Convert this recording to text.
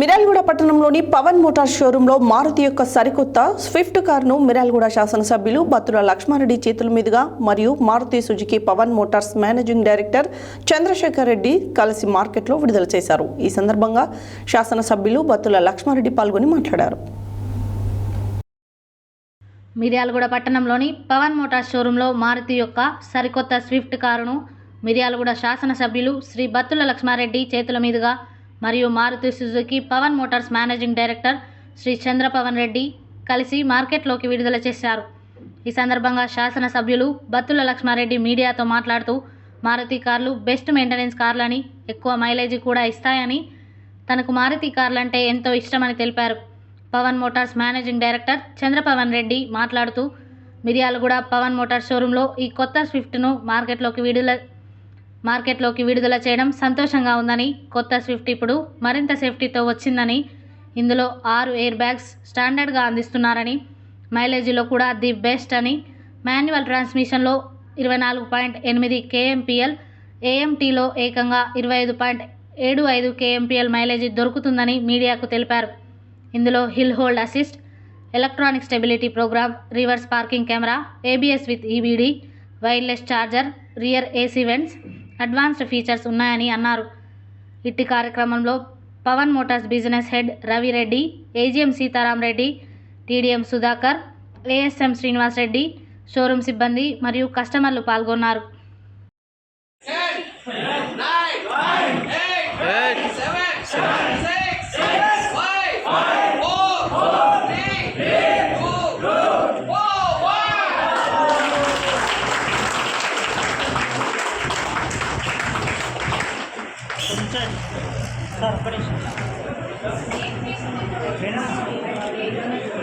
మిరాల్గూడ పట్టణంలోని పవన్ మోటార్ షోరూంలో మారుతి యొక్క సరికొత్త స్విఫ్ట్ కారును మిరాల్గూడ శాసనసభ్యులు బత్తుల లక్ష్మారెడ్డి చేతుల మీదుగా మరియు Maruti Suzuki Pavan motors managing director Chandrashekar Reddy కలిసి మార్కెట్లో విడుదల చేశారు. ఈ సందర్భంగా శాసనసభ్యులు బత్తుల లక్ష్మారెడ్డి పాల్గొని మాట్లాడారు. మిర్యాలగూడ పట్టణంలోని పవన్ మోటార్స్ షోరూంలో మారుతి యొక్క సరికొత్త స్విఫ్ట్ కారును మిర్యాలగూడ శాసనసభ్యులు శ్రీ బత్తుల లక్ష్మారెడ్డి చేతుల మీదుగా మరియు Maruti Suzuki Pavan motors managing director Sri Chandrapavan Reddy కలిసి మార్కెట్లోకి విడుదల చేశారు. ఈ సందర్భంగా శాసనసభ్యులు బత్తుల లక్ష్మారెడ్డి మీడియాతో మాట్లాడుతూ మారుతి కార్లు బెస్ట్ మెయింటెనెన్స్ కార్లని ఎక్కువ మైలేజీ కూడా ఇస్తాయని తనకు మారుతి కార్లంటే ఎంతో ఇష్టమని తెలిపారు. Pavan motors managing director Chandrapavan Reddy మాట్లాడుతూ మిర్యాలగూడ పవన్ మోటార్స్ షోరూంలో ఈ కొత్త స్విఫ్ట్ను మార్కెట్లోకి విడుదల మార్కెట్లోకి విడుదల చేయడం సంతోషంగా ఉందని కొత్త స్విఫ్ట్ ఇప్పుడు మరింత సేఫ్టీతో వచ్చిందని ఇందులో ఆరు ఎయిర్ బ్యాగ్స్ స్టాండర్డ్గా అందిస్తున్నారని మైలేజీలో కూడా ది బెస్ట్ అని మాన్యువల్ ట్రాన్స్మిషన్లో ఇరవై నాలుగు పాయింట్ ఎనిమిది కేఎంపిఎల్ ఏఎంటీలో ఏకంగా ఇరవై ఐదు పాయింట్ ఏడు ఐదు కేఎంపిఎల్ మైలేజీ దొరుకుతుందని మీడియాకు తెలిపారు. ఇందులో hill hold assist electronic stability program reverse parking camera ABS with EBD wireless charger rear AC vents advanced features ఉన్నాయని అన్నారు. ఇట్టి కార్యక్రమంలో Pavan motors business head Ravi Reddy AGM Sitaram Reddy TDM Sudhakar ASM Srinivas Reddy showroom సిబ్బంది మరియు కస్టమర్లు పాల్గొన్నారు. Sir ఒక్క